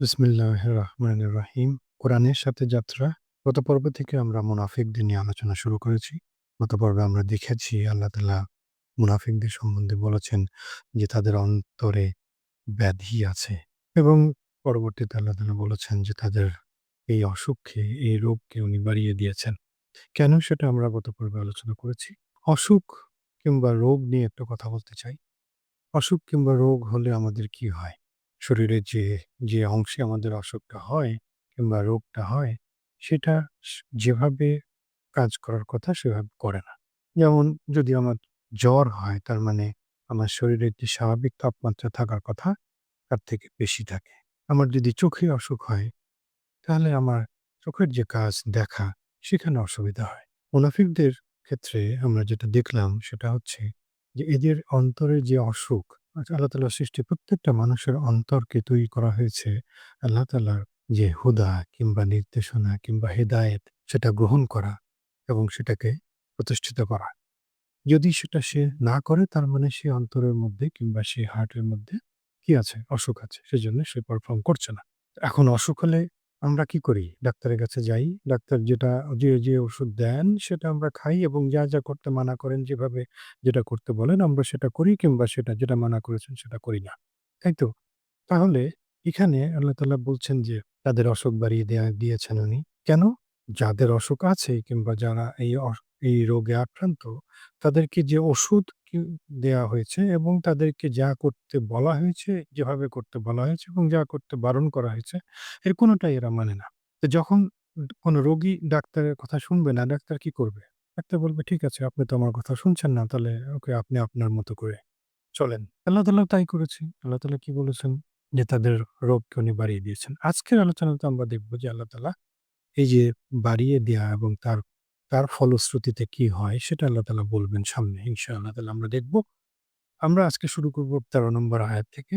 বিসমিল্লাহ রহমান রাহিম কোরআনের সাথে যাত্রা। গত পর্ব থেকে আমরা মুনাফিকদের নিয়ে আলোচনা শুরু করেছি। গত পর্বে আমরা দেখেছি আল্লাহ তালা মুনাফিকদের সম্বন্ধে বলেছেন যে তাদের অন্তরে ব্যাধি আছে এবং পরবর্তীতে আল্লাহ তালা বলেছেন যে তাদের এই অসুখকে, এই রোগকে উনি বাড়িয়ে দিয়েছেন। কেন সেটা আমরা গত পর্বে আলোচনা করেছি? অসুখ কিংবা রোগ নিয়ে একটা কথা বলতে চাই। অসুখ কিংবা রোগ হলে আমাদের কি হয়? শরীরের যে যে অংশে আমাদের অসুখটা হয় কিংবা রোগটা হয়, সেটা যেভাবে কাজ করার কথা সেভাবে করে না। যেমন যদি আমার জ্বর হয়, তার মানে আমার শরীরের যে স্বাভাবিক তাপমাত্রা থাকার কথা, তার থেকে বেশি থাকে। আমার যদি চোখে অসুখ হয়, তাহলে আমার চোখের যে কাজ, দেখা, সেখানে অসুবিধা হয়। মুনাফিকদের ক্ষেত্রে আমরা যেটা দেখলাম, সেটা হচ্ছে যে এদের অন্তরে যে অসুখ আল্লাহ তালার সৃষ্টি প্রত্যেকটা মানুষের অন্তরকে তৈরি করা হয়েছে। আল্লাহ তালার যে হুদা কিংবা নির্দেশনা কিংবা হেদায়েত সেটা গ্রহণ করা এবং সেটাকে প্রতিষ্ঠিত করা। যদি সেটা সে না করে, তার মানে সে অন্তরের মধ্যে কিংবা সে হার্টের মধ্যে কি আছে? অসুখ আছে। সেজন্য সে পারফর্ম করছে না। এখন অসুখ হলে আমরা কি করি ডাক্তারের কাছে যাই ডাক্তার যেটা, যে যে ওষুধ দেন সেটা আমরা খাই এবং যা যা করতে মানা করেন, যেভাবে যেটা করতে বলেন আমরা সেটা করি কিংবা সেটা যেটা মানা করেছেন সেটা করি না তাই তো তাহলে এখানে আল্লাহ তাআলা বলছেন যে, তাদের অসুখ বাড়িয়ে দেয়া, দিয়েছেন উনি। কেন? যাদের অসুখ আছে কিংবা যারা এই এই রোগে আক্রান্ত, তাদেরকে যে ওষুধ কি দেয়া হয়েছে এবং তাদেরকে যা করতে বলা হয়েছে, যেভাবে করতে বলা হয়েছে এবং যা করতে বারণ করা হয়েছে, এর কোনটাই এরা মানে না। তো যখন ড কোনো রোগী ডাক্তারের কথা শুনবে না, ডাক্তার কি করবে? ডাক্তার বলবে, "ঠিক আছে, আপনি তো আমার কথা শুনছেন না, তাহলে ওকে আপনি আপনার মতো করে চলেন।" আল্লাহ তাআলাও তাই করেছেন। আল্লাহ তাআলা কি বলেছেন? যে তাদের রোগকে উনি বাড়িয়ে দিয়েছেন। আজকের আলোচনাতে আমরা দেখব যে আল্লাহ তাআলা এই যে বাড়িয়ে দেয়া এবং তার তার ফলশ্রুতিতে কি হয় সেটা আল্লাহ তালা বলবেন সামনে, ইনশাআল্লাহ তালা আমরা দেখব। আমরা আজকে শুরু করব ১৩ নম্বর আয়াত থেকে।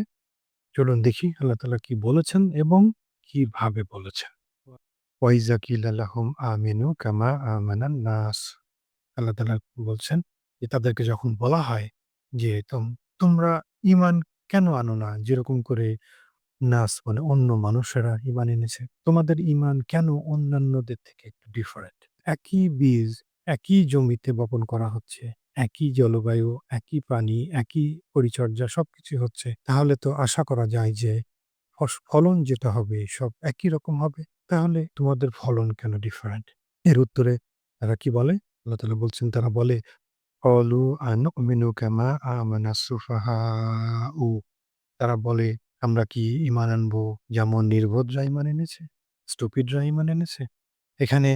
চলুন দেখি আল্লাহ তালা কি বলেছেন এবং কীভাবে বলেছেন। ওয়াইজা কিলা লাহুম আমিনু কামা আমানান নাস। আল্লাহ তাআলা বলছেন যে তাদেরকে যখন বলা হয় যে তোম, তোমরা ঈমান কেন আনো না? যেরকম করে নাস মানে অন্য মানুষেরা ঈমান এনেছে। তোমাদের ঈমান কেন অন্যান্যদের থেকে একটু ডিফারেন্ট? একই বীজ, একই জমিতে বপন করা হচ্ছে, একই জলবায়ু, একই পানি, একই পরিচর্যা সবকিছুই হচ্ছে। তাহলে তো আশা করা যায় যে ফলন যেটা হবে সব একই রকম হবে। তাহলে তোমাদের ফলন কেন ডিফারেন্ট? এর উত্তরে তারা কি বলে? আল্লাহ তাআলা বলছেন তারা বলে, "ক্বালু আনু'মিনু কামা আমানা সুফাহাউ" তারা বলে, "আমরা কি ঈমান আনব যেমন নির্বোধরা ঈমান এনেছে? স্টুপিডরা ঈমান এনেছে?" এখানে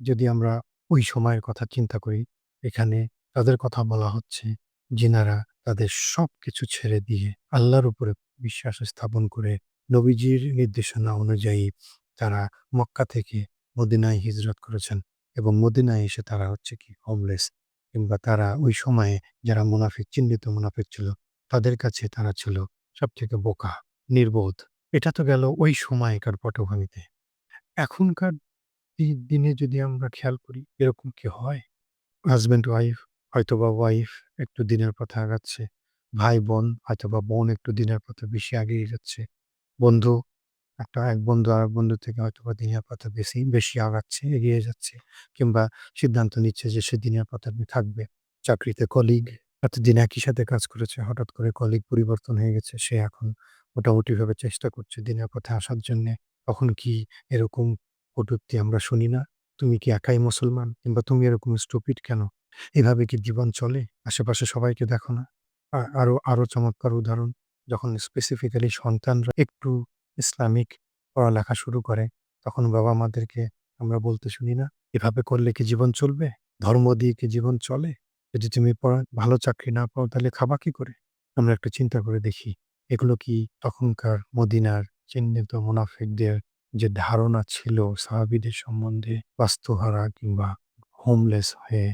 যদি আমরা ওই সময়ের কথা চিন্তা করি, এখানে তাদের কথা বলা হচ্ছে, যিনারা তাদের সবকিছু ছেড়ে দিয়ে আল্লাহর উপরে বিশ্বাস স্থাপন করে নবীজির নির্দেশনা অনুযায়ী তারা মক্কা থেকে মদিনায় হিজরত করেছেন এবং মদিনায় এসে তারা হচ্ছে কি হোমলেস কিংবা তারা ওই সময়ে যারা মুনাফিক চিহ্নিত মুনাফিক ছিল তাদের কাছে তারা ছিল সব থেকে বোকা, নির্বোধ। এটা তো গেল ওই সময়কার পটভূমিতে। এখনকার দি দিনে যদি আমরা খেয়াল করি এরকম কি হয়? হাসব্যান্ড ওয়াইফ হয়তোবা ওয়াইফ একটু দিনের পথে আগাচ্ছে। ভাই-বোন হয়তোবা বোন একটু দিনের পথে বেশি এগিয়ে যাচ্ছে। বন্ধু একটা এক বন্ধু আরেক বন্ধুর থেকে হয়তোবা দিনের পথে বেশি বেশি আগাচ্ছে, এগিয়ে যাচ্ছে কিংবা সিদ্ধান্ত নিচ্ছে যে সে দিনের পথে থাকবে। চাকরিতে কলিগ এতদিন একই সাথে কাজ করেছে, হঠাৎ করে কলিগ পরিবর্তন হয়ে গেছে। সে এখন মোটামুটিভাবে চেষ্টা করছে দিনের পথে আসার জন্যে। তখন কি এরকম কটূক্তি আমরা শুনি না? "তুমি কি একাই মুসলমান?" কিংবা "তুমি এরকম স্টুপিড কেন?" এভাবে কি জীবন চলে? আশেপাশে সবাইকে দেখো না? আ আরও আরও চমৎকার উদাহরণ যখন স্পেসিফিক্যালি সন্তানরা একটু ইসলামিক পড়ালেখা শুরু করে, তখন বাবা-মাদেরকে আমরা বলতে শুনি না? "এভাবে করলে কি জীবন চলবে? ধর্ম দিয়ে কি জীবন চলে? যদি তুমি পড়া ভালো চাকরি না পাও তাহলে খাবা কি করে?" আমরা একটু চিন্তা করে দেখি। এগুলো কি তখনকার মদিনার চিহ্নিত মুনাফিকদের যে ধারণা ছিল সাহাবিদের সম্বন্ধে বাস্তুহারা কিংবা হোমলেস হয়ে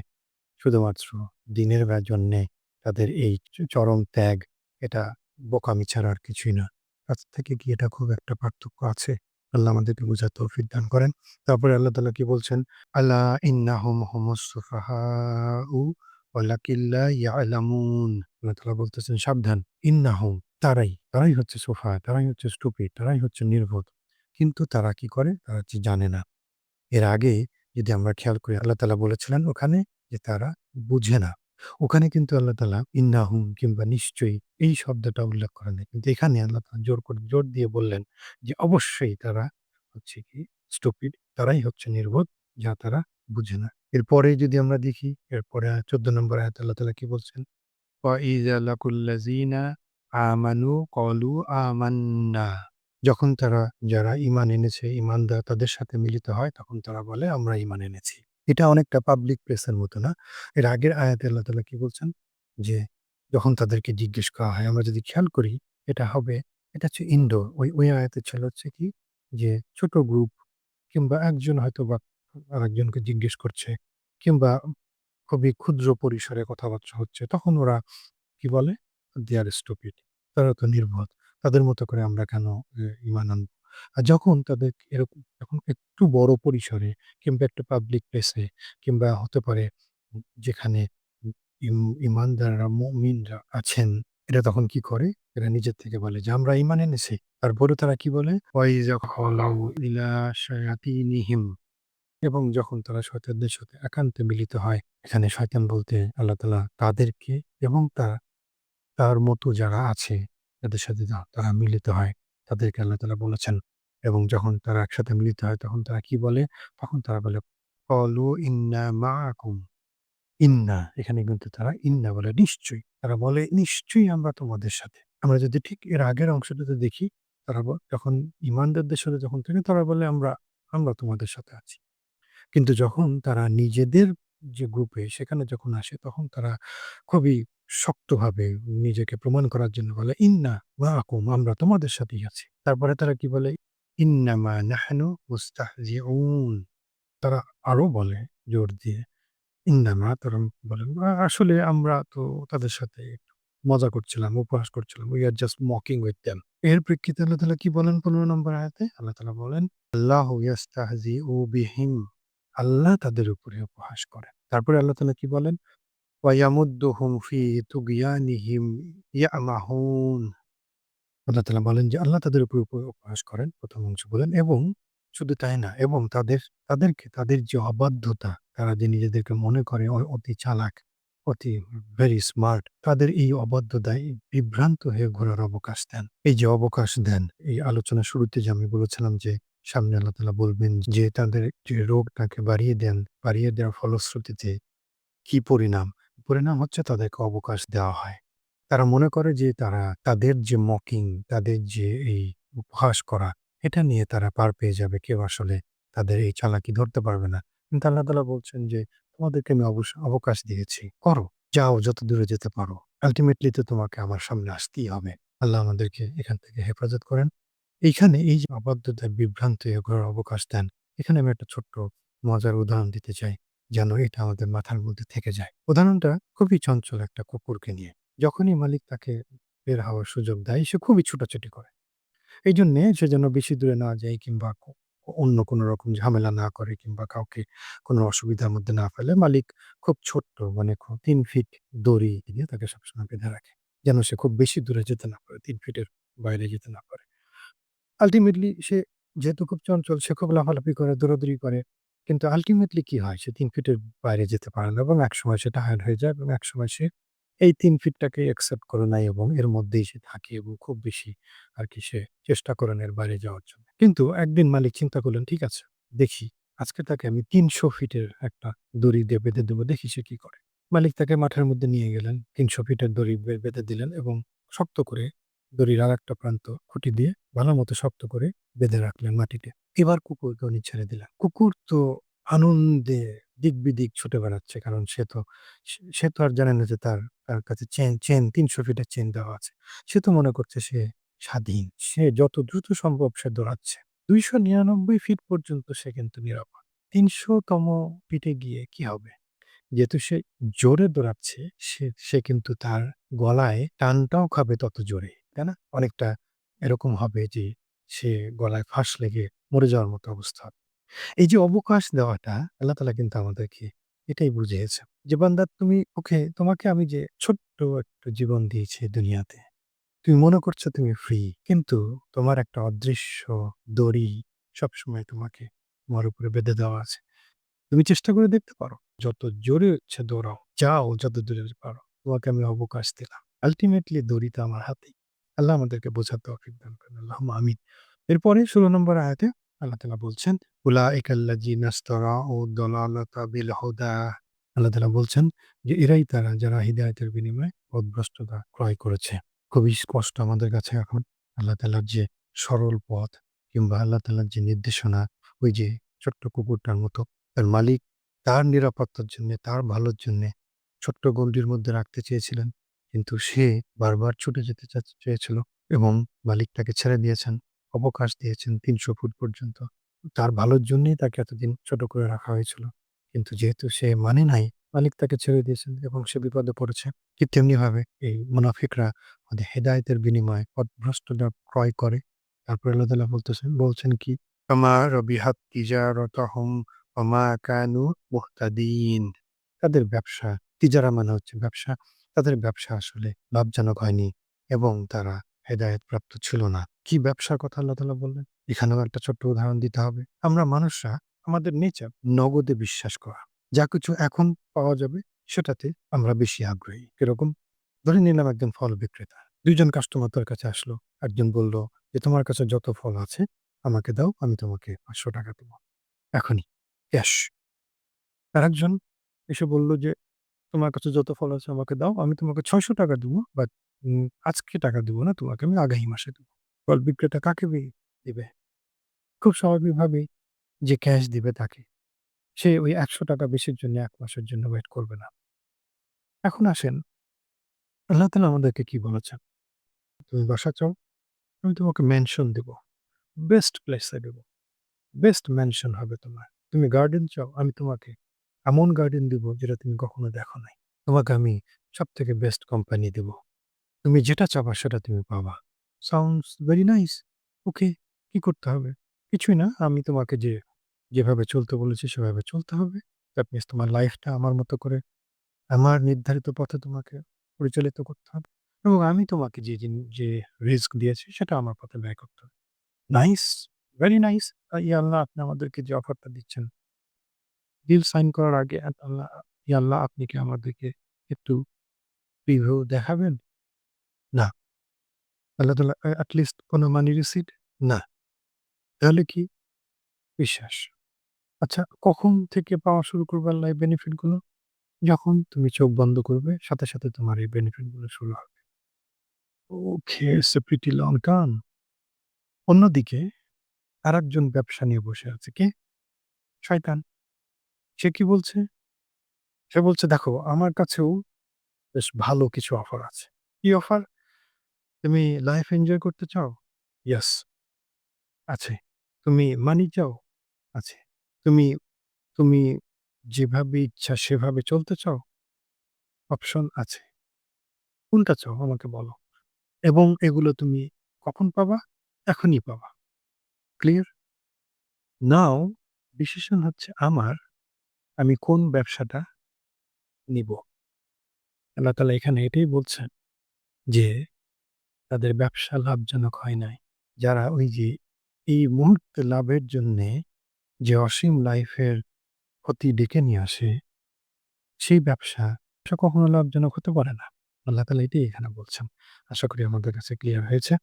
শুধুমাত্র দিনের বের জন্যে তাদের এই চরম ত্যাগ এটা বোকামি ছাড়া আর কিছুই না। কাছ থেকে কি এটা খুব একটা পার্থক্য আছে? আল্লাহ আমাদেরকে বোঝার তৌফিক দান করেন। তারপরে আল্লাহ তাআলা কি বলছেন? "আলা ইন্নাহুম হুমুস সুফাহাউ ওয়ালাকিল্লা আল্লাহ তাআলা বলতেছেন সাবধান ইন্নাহুম তারাই, তারাই হচ্ছে সোফা, তারাই হচ্ছে স্টুপিড, তারাই হচ্ছে নির্বোধ। কিন্তু তারা কি করে? তারা জানে না। এর আগে যদি আমরা খেয়াল করি আল্লাহ তালা বলেছিলেন ওখানে যে তারা বুঝে না। ওখানে কিন্তু আল্লাহ তাআলা ইন্নাহুম কিংবা নিশ্চয়ই এই শব্দটা উল্লেখ করেন। কিন্তু এখানে আল্লাহ তাআলা জোর করে জোর দিয়ে বললেন যে অবশ্যই তারা হচ্ছে কি স্টুপিড, তারাই হচ্ছে নির্বোধ যা তারা বুঝে না। এরপরে যদি আমরা দেখি এরপরে ১৪ নম্বর আয়াত আল্লাহ তালা কি বলছেন? আমানু ক্বালু আমান্না। যখন তারা যারা ঈমান এনেছে, ঈমানদার তাদের সাথে মিলিত হয় তখন তারা বলে আমরা ঈমান এনেছি। এটা অনেকটা পাবলিক প্লেসের মতো না? এর আগের আয়াতে আল্লাহ তাআলা কি বলছেন? যে যখন তাদেরকে জিজ্ঞেস করা হয় আমরা যদি খেয়াল করি এটা হবে এটা হচ্ছে ইনডোর। ওই, ওই আয়াতের ছিল হচ্ছে কি যে ছোট গ্রুপ কিংবা একজন হয়তোবা আরেকজনকে জিজ্ঞেস করছে কিংবা খুবই ক্ষুদ্র পরিসরে কথাবার্তা হচ্ছে। তখন ওরা কি বলে? "দে আর স্টুপিড" তারা তো নির্বোধ। তাদের মতো করে আমরা কেন এ ঈমান আনব? আর যখন তাদের এরকম যখন একটু বড় পরিসরে কিংবা একটা পাবলিক প্লেসে কিংবা হতে পারে যেখানে ইম ঈমানদাররা মুমিনরা আছেন, এরা তখন কি করে? এরা নিজের থেকে বলে যে, "আমরা ঈমান এনেছি।" তারপরেও তারা কি বলে? এবং যখন তারা শয়তানদের সাথে একান্তে মিলিত হয়, এখানে শয়তান বলতে আল্লাহ তাআলা তাদেরকে এবং তা তার মতো যারা আছে, যাদের সাথে তারা মিলিত হয়, তাদেরকে আল্লাহ তাআলা বলেছেন এবং যখন তারা একসাথে মিলিত হয় তখন তারা কি বলে? তখন তারা বলে, "ক্বালু ইন্না মাআকুম" ইন্না এখানে কিন্তু তারা ইন্না বলে নিশ্চয়ই। তারা বলে, "নিশ্চয়ই আমরা তোমাদের সাথে।" আমরা যদি ঠিক এর আগের অংশটাতে দেখি, তারা যখন ইমানদারদের সাথে যখন থাকে তারা বলে, "আমরা, আমরা তোমাদের সাথে আছি।" কিন্তু যখন তারা নিজেদের যে গ্রুপে সেখানে যখন আসে তখন তারা খুবই শক্তভাবে নিজেকে প্রমাণ করার জন্য বলে, "ইন্না মাআকুম" আমরা তোমাদের সাথেই আছি। তারপরে তারা কি বলে? "ইন্নামা নাহনু মুস্তাহজিউন" তারা আরও বলে জোর দিয়ে, "ইন্নামা" তারা বলে, "আ আসলে আমরা তো তাদের সাথে মজা করছিলাম, উপহাস করছিলাম। We are just mocking with them" এর প্রেক্ষিতে আল্লাহ তাআলা কি বলেন ১৫ নম্বর আয়াতে? আল্লাহ তাআলা বলেন, "আল্লাহু ইয়াস্তাহজিউ বিহিম" আল্লাহ তাদের উপরে উপহাস করেন। তারপরে আল্লাহ তালা কি বলেন? "ওয়া ইয়ামুদ্দুহুম ফি তুগয়ানিহিম ইয়ামাহুন" আল্লাহ তাআলা বলেন যে আল্লাহ তাদের উপর উপ উপহাস করেন। ১ম অংশ বলেন এবং শুধু তাই না এবং তাদের তাদেরকে তাদের যে অবাধ্যতা, তারা যে নিজেদেরকে মনে করে অতি চালাক, অতি ভেরি স্মার্ট, তাদের এই অবাধ্যতায় বিভ্রান্ত হয়ে ঘোরার অবকাশ দেন। এই যে অবকাশ দেন, এই আলোচনার শুরুতে যে আমি বলেছিলাম যে সামনে আল্লাহ তালা বলবেন যে তাদের যে রোগটাকে বাড়িয়ে দেন, বাড়িয়ে দেওয়ার ফলশ্রুতিতে কি পরিণাম? পরিণাম হচ্ছে তাদেরকে অবকাশ দেওয়া হয়। তারা মনে করে যে তারা তাদের যে মকিং, তাদের যে এই উপহাস করা, এটা নিয়ে তারা পার পেয়ে যাবে। কেউ আসলে তাদের এই চালাকি ধরতে পারবে না। কিন্তু আল্লাহ তালা বলছেন যে, "তোমাদেরকে আমি অবশ্য অবকাশ দিয়েছি। করো। যাও যত দূরে যেতে পারো। আল্টিমেটলি তো তোমাকে আমার সামনে আসতেই হবে।" আল্লাহ আমাদেরকে এখান থেকে হেফাজত করেন। এইখানে এই যে অবাধ্যতায় বিভ্রান্ত হয়ে ঘোরার অবকাশ দেন, এখানে আমি একটা ছোট্ট মজার উদাহরণ দিতে চাই। যেন এটা আমাদের মাথার মধ্যে থেকে যায়। উদাহরণটা খুবই চঞ্চল একটা কুকুরকে নিয়ে। যখনই মালিক তাকে বের হওয়ার সুযোগ দেয়, সে খুবই ছুটাছুটি করে। এইজন্যে সে যেন বেশি দূরে না যায় কিংবা অন্য কোনো রকম ঝামেলা না করে কিংবা কাউকে কোনো অসুবিধার মধ্যে না ফেলে, মালিক খুব ছোট্ট মানে খু ৩ ফিট দড়ি দিয়ে তাকে সবসময় বেঁধে রাখে। যেন সে খুব বেশি দূরে যেতে না পারে, ৩ ফিটের বাইরে যেতে না পারে। আল্টিমেটলি সে যেহেতু খুব চঞ্চল, সে খুব লাফালাফি করে, দৌড়াদৌড়ি করে। কিন্তু আলটিমেটলি কি হয়? সে তিন ফিটের বাইরে যেতে পারে না এবং একসময় সে টায়ার্ড হয়ে যায় এবং একসময় সে এই তিন ফিটটাকে অ্যাকসেপ্ট করে নেয় এবং এর মধ্যেই সে থাকে এবং খুব বেশি আর কি সে চেষ্টা করেন এর বাইরে যাওয়ার জন্য। কিন্তু একদিন মালিক চিন্তা করলেন, "ঠিক আছে, দেখি আজকে তাকে আমি ৩০০ ফিটের একটা দড়ি দিয়ে বেঁধে দেবো দেখি সে কি করে।" মালিক তাকে মাঠের মধ্যে নিয়ে গেলেন। ৩০০ ফিটের দড়ি বেঁধে দিলেন এবং শক্ত করে দড়ির আরেকটা প্রান্ত খুঁটি দিয়ে ভালোমতো শক্ত করে বেঁধে রাখলেন মাটিতে। এবার কুকুরকে উনি ছেড়ে দিলেন। কুকুর তো আনন্দে দিক-বিদিক ছুটে বেড়াচ্ছে। কারণ সে তো সে তো আর জানে না যে তার তার কাছে চেন চেন ৩০০ ফিটের চেন দেওয়া আছে। সে তো মনে করছে সে স্বাধীন। সে যত দ্রুত সম্ভব সে দৌড়াচ্ছে। ২৯৯ ফিট পর্যন্ত সে কিন্তু নিরাপদ। ৩০০ তম ফিটে গিয়ে কি হবে? যেহেতু সে জোরে দৌড়াচ্ছে, সে সে কিন্তু তার গলায় টানটাও খাবে তত জোরে। তাই না? অনেকটা এরকম হবে যে সে গলায় ফাঁস লেগে মরে যাওয়ার মতো অবস্থা এই যে অবকাশ দেওয়াটা আল্লাহ তাআলা কিন্তু আমাদেরকে এটাই বুঝিয়েছে। যে বান্দা তুমি ওকে তোমাকে আমি যে ছোট্ট একটা জীবন দিয়েছি দুনিয়াতে। তুমি মনে করছ তুমি ফ্রি। কিন্তু তোমার একটা অদৃশ্য দড়ি সবসময় তোমাকে তোমার উপরে বেঁধে দেওয়া আছে। তুমি চেষ্টা করে দেখতে পারো। যত জোরে হচ্ছে দৌড়াও, যাও যত দূরে পারো। তোমাকে আমি অবকাশ দিলাম। আলটিমেটলি দড়ি তো আমার হাতেই। আল্লাহ আমাদেরকে বোঝার তৌফিক দান করেন। আল্লাহ আমিন। এরপরে ১৬ নম্বর আয়াতে আল্লাহ তাআলা বলছেন, উলাইকাল্লাযিনা ইসতারাউ দালালাতা বিল হুদা। আল্লাহ তাআলা বলছেন যে এরাই তারা যারা হিদায়াতের বিনিময়ে পথভ্রষ্টতা ক্রয় করেছে। খুবই স্পষ্ট আমাদের কাছে এখন আল্লাহ তাআলার যে সরল পথ কিংবা আল্লাহ তাআলার যে নির্দেশনা ওই যে ছোট্ট কুকুরটার মতো তার মালিক তার নিরাপত্তার জন্যে, তার ভালোর জন্যে ছোট্ট গণ্ডির মধ্যে রাখতে চেয়েছিলেন। কিন্তু সে বারবার ছুটে যেতে চেয়েছিল এবং মালিক তাকে ছেড়ে দিয়েছেন। অবকাশ দিয়েছেন ৩০০ ফুট পর্যন্ত। তার ভালোর জন্যই তাকে এতদিন ছোট করে রাখা হয়েছিল। কিন্তু যেহেতু সে মানে নাই, মালিক তাকে ছেড়ে দিয়েছেন এবং সে বিপদে পড়েছে। ঠিক তেমনিভাবে এই মুনাফিকরা আমাদের হেদায়েতের বিনিময়ে পথভ্রষ্টতা ক্রয় করে। তারপরে আল্লাহ তাআলা বলতেছেন বলছেন কি? "ফামা রবিহাত তিজারাতাহুম ওমা কানু মুহতাদিন।" তাদের ব্যবসা, তিজারা মানে হচ্ছে ব্যবসা। তাদের ব্যবসা আসলে লাভজনক হয়নি এবং তারা হেদায়েতপ্রাপ্ত ছিল না। কি ব্যবসার কথা আল্লাহ তাআলা বললেন? এখানেও একটা ছোট্ট উদাহরণ দিতে হবে। আমরা মানুষরা আমাদের নেচার নগদে বিশ্বাস করা। যা কিছু এখন পাওয়া যাবে সেটাতে আমরা বেশি আগ্রহী। কীরকম? ধরে নিলাম একজন ফল বিক্রেতা। ২ জন কাস্টমার তার কাছে আসলো। একজন বলল যে, "তোমার কাছে যত ফল আছে আমাকে দাও, আমি তোমাকে পাঁচশো টাকা দেবো এখনই, ক্যাশ।" আর একজন এসে বলল যে, "তোমার কাছে যত ফল আছে আমাকে দাও, আমি তোমাকে ৳৬০০ দিব বাট আজকে টাকা দিব না, তোমাকে আমি আগামী মাসে দেবো ফল বিক্রেতা কাকে দিবে? খুব স্বাভাবিকভাবেই যে ক্যাশ দিবে তাকে। সে ওই ৳১০০ বেশির জন্য এক মাসের জন্য ওয়েট করবে না। এখন আসেন আল্লাহ তাআলা আমাদেরকে কি বলেছেন? তুমি বাসা চাও? আমি তোমাকে ম্যানশন দিব। বেস্ট প্লেসে দেব। বেস্ট ম্যানশন হবে তোমার। তুমি গার্ডেন চাও? আমি তোমাকে এমন গার্ডেন দিব যেটা তুমি কখনো দেখো নাই। তোমাকে আমি সব থেকে বেস্ট কোম্পানি দিব। তুমি যেটা চাবা সেটা তুমি পাবা। Sounds very nice. ওকে, কি করতে হবে? কিছুই না। আমি তোমাকে যে যেভাবে চলতে বলেছি সেভাবে চলতে হবে। দ্যাট তোমার লাইফটা আমার মতো করে আমার নির্ধারিত পথে তোমাকে পরিচালিত করতে হবে এবং আমি তোমাকে যে যে রিস্ক দিয়েছি সেটা আমার পথে ব্যয় করতে হবে। Nice, very nice. আ ইয়া আল্লাহ আপনি আমাদেরকে যে অফারটা দিচ্ছেন ডিল সাইন করার আগে আল্লাহ আল্লাহ আপনি কি আমাদেরকে একটু প্রিভিউ দেখাবেন? না। আল্লাহ তালা অ্যাটলিস্ট কোনো মানি রিসিট? না। তাহলে কি? বিশ্বাস। আচ্ছা কখন থেকে পাওয়া শুরু করবে আল্লাহ এই বেনিফিটগুলো যখন তুমি চোখ বন্ধ করবে সাথে, সাথে তোমার এই বেনিফিটগুলো শুরু হবে। Okay, pretty long term. অন্যদিকে আরেকজন ব্যবসা নিয়ে বসে আছে। কে? শয়তান। সে কি বলছে? সে বলছে, "দেখো আমার কাছেও বেশ ভালো কিছু অফার আছে।" কি অফার? তুমি লাইফ এনজয় করতে চাও? ইয়েস। আছে। তুমি মানি চাও? আছে। তুমি তুমি যেভাবে ইচ্ছা সেভাবে চলতে চাও? অপশন আছে। কোনটা চাও আমাকে বলো। এবং এগুলো তুমি কখন পাবা? এখনই পাবা। ক্লিয়ার? নাও ডিসিশন হচ্ছে আমার, আমি কোন ব্যবসাটা নিব আল্লাহ তালা এখানে এটাই বলছেন যে, তাদের ব্যবসা লাভজনক হয় নাই। যারা ওই যে এই মুহূর্তে লাভের জন্যে যে অসীম লাইফের ক্ষতি ডেকে নিয়ে আসে সেই ব্যবসা কখনো লাভজনক হতে পারে না। আল্লাহ তালা এটাই এখানে বলছেন। আশা করি আমাদের কাছে ক্লিয়ার হয়েছে।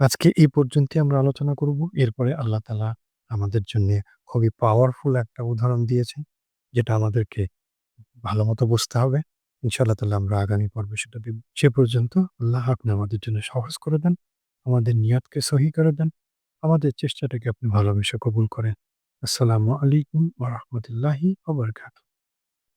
আজকে এই পর্যন্তই আমরা আলোচনা করব। এরপরে আল্লাহ তালা আমাদের জন্যে খুবই পাওয়ারফুল একটা উদাহরণ দিয়েছেন। যেটা আমাদেরকে ভালো মতো বুঝতে হবে। ইনশাআল্লাহ তাআলা আমরা আগামী পর্বে সেটা দেখব। সে পর্যন্ত আল্লাহ আপনি আমাদের জন্য সহজ করে দেন। আমাদের নিয়তকে সহি করে দেন। আমাদের চেষ্টাটাকে আপনি ভালোবেসে কবুল করেন। আসসালামু আলাইকুম ওয়া বারাকাতুহু।